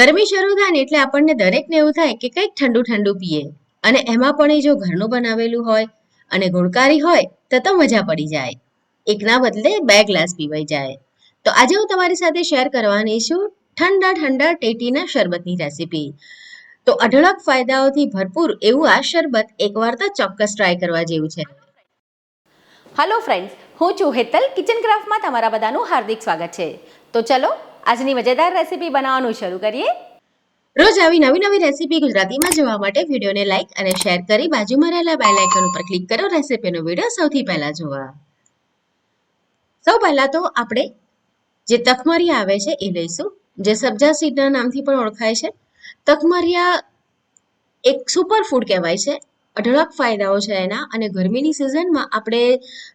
ગરમી શરૂ થાય ને એટલે આપણને દરેકને એવું થાય કે કંઈક ઠંડુ ઠંડુ પીએ. અને એમાં પણ એ જો ઘરનું બનાવેલું હોય અને ગુણકારી હોય તો તો મજા પડી જાય. એકના બદલે બે ગ્લાસ પીવાઈ જાય. તો આજે હું તમારી સાથે શેર કરવાની છું ઠંડા ઠંડા ટેટીના શરબતની રેસીપી. તો અઢળક ફાયદાઓથી ભરપૂર એવું આ શરબત એકવાર તો ચોક્કસ ટ્રાય કરવા જેવું છે. હલો ફ્રેન્ડ્સ હું છું હેતલ કિચન ક્રાફ્ટમાં તમારા બધાનું હાર્દિક સ્વાગત છે. તો ચલો આજની મજેદાર રેસીપી બનાવવાનું શરૂ કરીએ. રોજ આવી નવી નવી રેસીપી ગુજરાતીમાં જોવા માટે વિડીયોને લાઇક અને શેર કરી બાજુમાં રહેલા બેલ આઇકન ઉપર ક્લિક કરો. રેસીપીનો વીડિયો સૌથી પહેલા જોવા. સૌ પહેલા તો આપણે જે તકમરિયા આવે છે એ લઈશું. જે સબ્જા સીડના નામથી પણ ઓળખાય છે. તકમરિયા એક સુપર ફૂડ કહેવાય છે. અઢળક ફાયદાઓ છે એના અને ગરમીની સિઝનમાં આપણે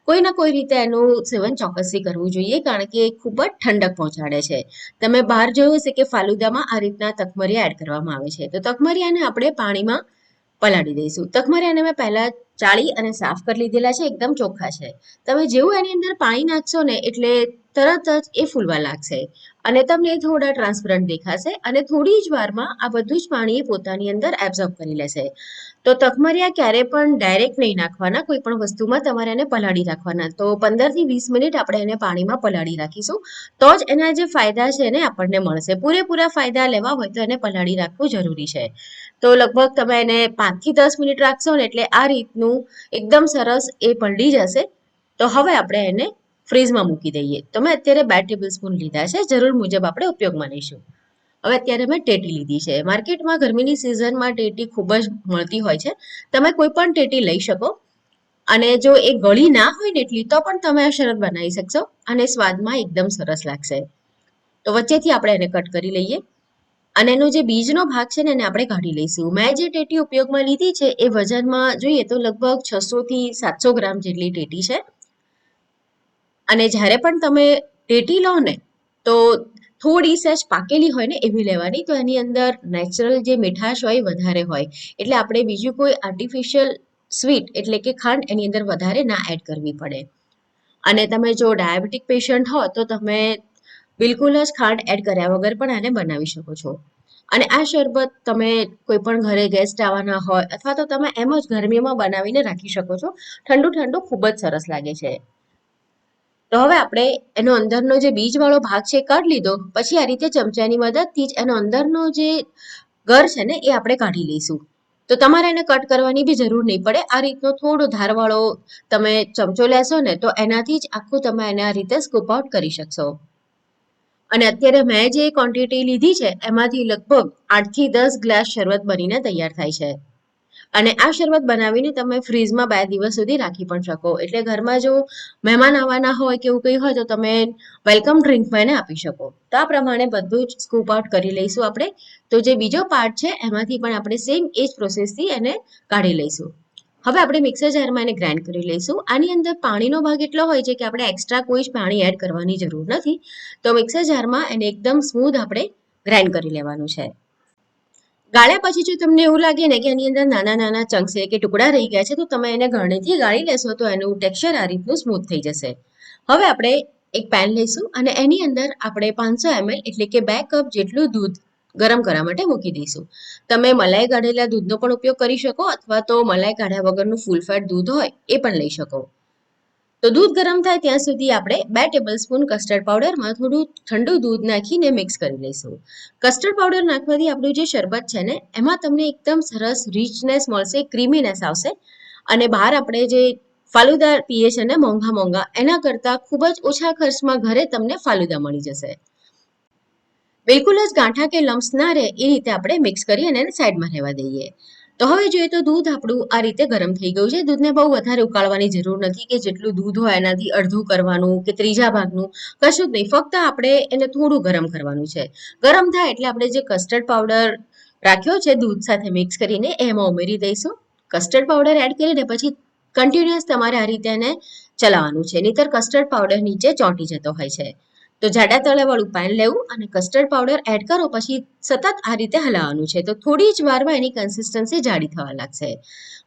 કોઈ ના કોઈ રીતે એનું સેવન ચોક્કસથી કરવું જોઈએ, કારણ કે એ ખૂબ જ ઠંડક પહોંચાડે છે. તમે બહાર જોયું હશે કે ફાલુદામાં આ રીતના તકમરિયા એડ કરવામાં આવે છે. તો તકમરિયાને આપણે પાણીમાં પલાળી દઈશું. તકમરિયાને મેં પહેલા ચાળી અને સાફ કરી લીધેલા છે, એકદમ ચોખ્ખા છે. તમે જેવું એની અંદર પાણી નાખશો ને એટલે તરત જ એ ફૂલવા લાગશે. અને તમને થોડા ટ્રાન્સપરન્ટ દેખાશે અને થોડી જ વારમાં આ બધું જ પાણી એ પોતાની અંદર એબ્ઝોર્બ કરી લેશે. તો તકમરિયા ક્યારે પણ ડાયરેક્ટ નહીં નાખવાના, કોઈ પણ વસ્તુમાં તમારે એને પલાળી રાખવાના. તો પંદરથી વીસ મિનિટ આપણે એને પાણીમાં પલાળી રાખીશું. તો જ એના જે ફાયદા છે એને આપણને મળશે. પૂરેપૂરા ફાયદા લેવા હોય તો એને પલાળી રાખવું જરૂરી છે. તો લગભગ તમે એને પાંચથી દસ મિનિટ રાખશો ને એટલે આ રીતનું એકદમ સરસ એ પલળી જશે. તો હવે આપણે એને ફ્રીઝમાં મૂકી દઈએ. તો મેં અત્યારે બે ટેબલ સ્પૂન લીધા છે. જરૂર મુજબ આપણે ઉપયોગમાં લઈશું હવે અત્યારે મેં ટેટી લીધી છે. માર્કેટમાં ગરમીની સિઝનમાં ટેટી ખૂબ જ મળતી હોય છે. તમે કોઈ પણ ટેટી લઈ શકો. અને જો એ ગળી ના હોય ને એટલી, તો પણ તમે આ શરબત બનાવી શકશો. અને સ્વાદમાં એકદમ સરસ લાગશે. તો વચ્ચેથી આપણે એને કટ કરી લઈએ. અને એનો જે બીજનો ભાગ છે ને, એને આપણે કાઢી લઈશું. મેં જે ટેટી ઉપયોગમાં લીધી છે, એ વજનમાં જોઈએ તો લગભગ છસો થી સાતસો ગ્રામ જેટલી ટેટી છે. અને જ્યારે પણ તમે ટેટી લો ને, તો થોડી સહેજ પાકેલી હોય ને એવી લેવાની, તો એની અંદર નેચરલ જે મીઠાશ હોય વધારે હોય. એટલે આપણે બીજું કોઈ આર્ટિફિશિયલ સ્વીટ એટલે કે ખાંડ એની અંદર વધારે ના એડ કરવી પડે. અને તમે જો ડાયાબિટીક પેશન્ટ હો, તો તમે બિલકુલ જ ખાંડ એડ કર્યા વગર પણ આને બનાવી શકો છો. અને આ શરબત તમે કોઈ પણ ઘરે ગેસ્ટ આવવાના હોય, અથવા તો તમે એમ જ ગરમીમાં બનાવીને રાખી શકો છો. ઠંડુ ઠંડુ ખૂબ જ સરસ લાગે છે. તો હવે આપણે એનો અંદરનો જે બીજવાળો ભાગ છે કાઢી લીધો. પછી આ રીતે ચમચાની મદદથી જ એનો અંદરનો જે ગર છે ને એ આપણે કાઢી લઈશું. તો તમારે એને કટ કરવાની બી જરૂર નહીં પડે. આ રીતનો થોડો ધારવાળો તમે ચમચો લેશો ને તો એનાથી જ આખું તમે એને આ રીતે સ્કૂપ આઉટ કરી શકશો. અને અત્યારે મેં જે ક્વોન્ટિટી લીધી છે, એમાંથી લગભગ આઠથી દસ ગ્લાસ શરબત બનીને તૈયાર થાય છે. અને આ શરબત બનાવીને તમે ફ્રીઝમાં બે દિવસ સુધી રાખી પણ શકો. એટલે ઘરમાં જો મહેમાન આવવાના હોય કે એવું કંઈ હોય તો તમે વેલકમ ડ્રિંકમાં એને આપી શકો. તો આ પ્રમાણે બધું જ સ્કૂપ આઉટ કરી લઈશું આપણે. તો જે બીજો પાર્ટ છે એમાંથી પણ આપણે સેમ એ જ પ્રોસેસથી એને કાઢી લઈશું. હવે આપણે મિક્સર જારમાં એને ગ્રાઇન્ડ કરી લઈશું. આની અંદર પાણીનો ભાગ એટલો હોય છે કે આપણે એક્સ્ટ્રા કોઈ જ પાણી એડ કરવાની જરૂર નથી. તો મિક્સર જારમાં એને એકદમ સ્મૂધ આપણે ગ્રાઇન્ડ કરી લેવાનું છે. ગાળ્યા પછી જો તમને એવું લાગે ને કે એની અંદર નાના નાના ચંક છે કે ટુકડા રહી ગયા છે, તો તમે એને ઘરણીથી ગાળી લેશો તો એનું ટેક્સચર આ રીતનું સ્મૂથ થઈ જશે. હવે આપણે એક પેન લઈશું અને એની અંદર આપણે પાંચસો એમએલ એટલે કે બે કપ જેટલું દૂધ ગરમ કરવા માટે મૂકી દઈશું. તમે મલાઈ કાઢેલા દૂધનો પણ ઉપયોગ કરી શકો અથવા તો મલાઈ કાઢ્યા વગરનું ફૂલ ફેટ દૂધ હોય એ પણ લઈ શકો. તો દૂધ ગરમ થાય ત્યાં સુધી આપણે બે ટેબલ સ્પૂન કસ્ટર્ડ પાવડરમાં થોડું ઠંડુ દૂધ નાખીને મિક્સ કરી લઈશું. કસ્ટર્ડ પાવડર નાખવાથી આપણું જે શરબત છે ને, એમાં તમને એકદમ સરસ રીચનેસ મળશે ક્રીમીનેસ આવશે. અને બહાર આપણે જે ફાલુદા પીએ છે ને, મોંઘા મોંઘા, એના કરતાં ખૂબ જ ઓછા ખર્ચમાં ઘરે તમને ફાલુદા મળી જશે. બિલકુલ જ ગાંઠા કે લમ્સ ના રહે, એ રીતે આપણે મિક્સ કરી અને સાઈડમાં રહેવા દઈએ. તો હવે જોઈએ તો દૂધ આપણું આ રીતે ગરમ થઈ ગયું છે. દૂધને બહુ વધારે ઉકાળવાની જરૂર નથી કે જેટલું દૂધ હોય એનાથી અડધું કરવાનું કે ત્રીજા ભાગનું કશું જ નહીં. ફક્ત આપણે એને થોડું ગરમ કરવાનું છે. ગરમ થાય એટલે આપણે જે કસ્ટર્ડ પાવડર રાખ્યો છે દૂધ સાથે મિક્સ કરીને એમાં ઉમેરી દઈશું. કસ્ટર્ડ પાવડર એડ કરીને પછી કન્ટિન્યુઅસ તમારે આ રીતે એને ચલાવવાનું છે. નહીતર કસ્ટર્ડ પાવડર નીચે ચોંટી જતો હોય છે. તો જાડા તળાવાળું પાન લેવું અને કસ્ટર્ડ પાવડર એડ કરો, પછી સતત આ રીતે હલાવવાનું છે. તો થોડી જ વારમાં એની કન્સિસ્ટન્સી જાડી થવા લાગશે.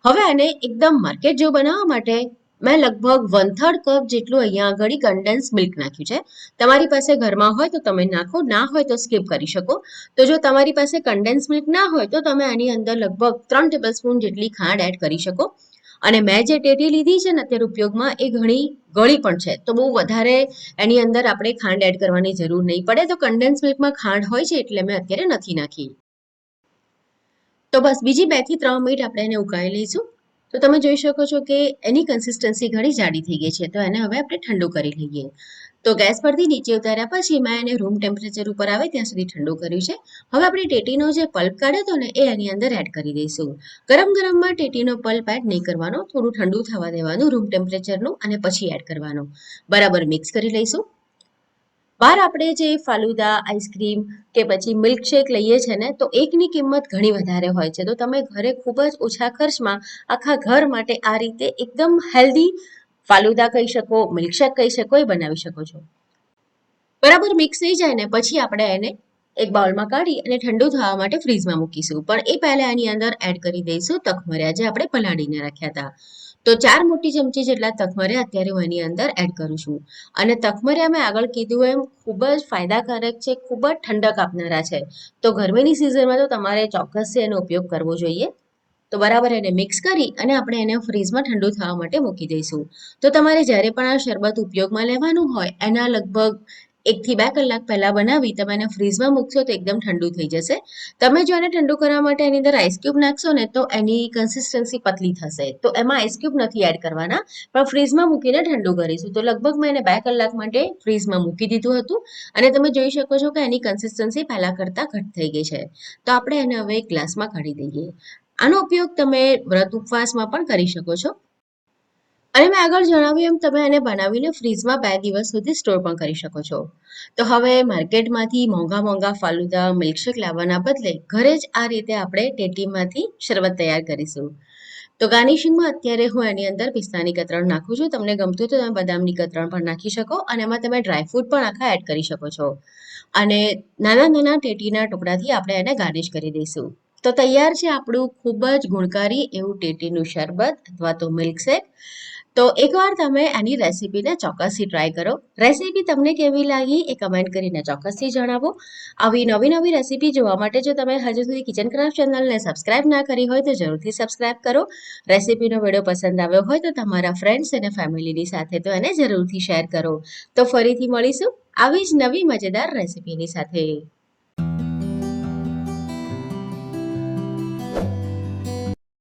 હવે આને એકદમ માર્કેટ જેવું બનાવવા માટે મેં લગભગ વન થર્ડ કપ જેટલું અહીંયા આગળ કન્ડેન્સ મિલ્ક નાખ્યું છે. તમારી પાસે ઘરમાં હોય તો તમે નાખો, ના હોય તો સ્કીપ કરી શકો. તો જો તમારી પાસે કન્ડેન્સ મિલ્ક ના હોય તો તમે આની અંદર લગભગ ત્રણ ટેબલ સ્પૂન જેટલી ખાંડ એડ કરી શકો. અને મેં જે ટેટી લીધી છે ને અત્યારે ઉપયોગમાં એ ઘણી ગળી પણ છે. તો બહુ વધારે એની અંદર આપણે ખાંડ એડ કરવાની જરૂર નહીં પડે. તો કન્ડેન્સ મિલ્કમાં ખાંડ હોય છે એટલે મેં અત્યારે નથી નાખી. તો બસ બીજી બેથી ત્રણ મિનિટ આપણે એને ઉકાળી લઈશું. તો તમે જોઈ શકો છો કે એની કન્સિસ્ટન્સી ઘણી જાડી થઈ ગઈ છે. તો એને હવે આપણે ઠંડુ કરી લઈએ. તો ગેસ પરથી નીચે ઉતાર્યા પછી મેં એને રૂમ ટેમ્પરેચર ઉપર આવે ત્યાં સુધી ઠંડુ કર્યું છે. હવે આપણે ટેટીનો જે પલ્પ કાઢ્યો હતો ને એની અંદર એડ કરી દઈશું. ગરમ ગરમમાં ટેટીનો પલ્પ એડ નહીં કરવાનો, થોડું ઠંડુ થવા દેવાનું રૂમ ટેમ્પરેચરનું અને પછી એડ કરવાનું. બરાબર મિક્સ કરી લઈશું. બહાર આપણે જે ફાલુદા આઈસ્ક્રીમ કે પછી મિલ્કશેક લઈએ છે ને, તો એકની કિંમત ઘણી વધારે હોય છે. તો તમે ઘરે ખૂબ જ ઓછા ખર્ચમાં આખા ઘર માટે આ રીતે એકદમ હેલ્ધી ફાલુદા કહી શકો, મિલ્કશેક કહી શકો, એ બનાવી શકો છો. બરાબર મિક્સ થઈ જાય ને પછી આપણે એને એક બાઉલમાં કાઢી અને ઠંડુ થવા માટે ફ્રીજમાં મૂકીશું. પણ એ પહેલા એની અંદર એડ કરી દઈશું તખમર્યા જે આપણે પલાળીને રાખ્યા હતા. તો ચાર મોટી ચમચી જેટલા તખમર્યા અત્યારે હું એની અંદર એડ કરું છું. અને તખમર્યા મેં આગળ કીધું એમ ખૂબ જ ફાયદાકારક છે, ખૂબ જ ઠંડક આપનારા છે. તો ગરમીની સિઝનમાં તો તમારે ચોક્કસથી એનો ઉપયોગ કરવો જોઈએ. તો બરાબર એને મિક્સ કરી અને આપણે એને ફ્રીઝમાં ઠંડુ થવા માટે મૂકી દઈશું. તો તમારે જ્યારે પણ આ શરબત ઉપયોગમાં લેવાનું હોય, એના લગભગ એકથી બે કલાક પહેલાં બનાવી તમે એને ફ્રીઝમાં મૂકશો તો એકદમ ઠંડુ થઈ જશે. તમે જો એને ઠંડુ કરવા માટે એની અંદર આઈસ ક્યુબ નાખશો ને તો એની કન્સિસ્ટન્સી પતલી થશે. તો એમાં આઈસ ક્યુબ નથી એડ કરવાના, પણ ફ્રીઝમાં મૂકીને ઠંડુ કરીશું. તો લગભગ મેં એને બે કલાક માટે ફ્રીઝમાં મૂકી દીધું હતું. અને તમે જોઈ શકો છો કે એની કન્સિસ્ટન્સી પહેલાં કરતાં ઘટ થઈ ગઈ છે. તો આપણે એને હવે એક ગ્લાસમાં કાઢી દઈએ. આનો ઉપયોગ તમે વ્રત ઉપવાસમાં પણ કરી શકો છો. અને મેં આગળ જણાવ્યું એમ, તમે એને બનાવીને ફ્રીઝમાં બે દિવસ સુધી સ્ટોર પણ કરી શકો છો. તો હવે માર્કેટમાંથી મોંઘા મોંઘા ફાલુદા મિલ્કશેક લાવવાના બદલે ઘરે જ આ રીતે આપણે ટેટીમાંથી શરબત તૈયાર કરીશું. તો ગાર્નિશિંગમાં અત્યારે હું એની અંદર પિસ્તાની કતરણ નાખું છું. તમને ગમતું તો તમે બદામની કતરણ પણ નાખી શકો અને એમાં તમે ડ્રાયફ્રૂટ પણ આખા એડ કરી શકો છો. અને નાના નાના ટેટીના ટુકડાથી આપણે એને ગાર્નિશ કરી દઈશું. તો તૈયાર છે આપણું ખૂબ જ ગુણકારી એવું ટેટીનું શરબત અથવા તો મિલ્કશેક. તો એકવાર તમે એની રેસીપીને ચોક્કસથી ટ્રાય કરો. રેસીપી તમને કેવી લાગી એ કમેન્ટ કરીને ચોક્કસથી જણાવો. આવી નવી નવી રેસીપી જોવા માટે જો તમે હજુ સુધી કિચન ક્રાફ્ટ ચેનલને સબસ્ક્રાઇબ ના કરી હોય તો જરૂરથી સબસ્ક્રાઇબ કરો. રેસીપીનો વીડિયો પસંદ આવ્યો હોય તો તમારા ફ્રેન્ડ્સ અને ફેમિલીની સાથે તો એને જરૂરથી શેર કરો. તો ફરીથી મળીશું આવી જ નવી મજેદાર રેસીપીની સાથે.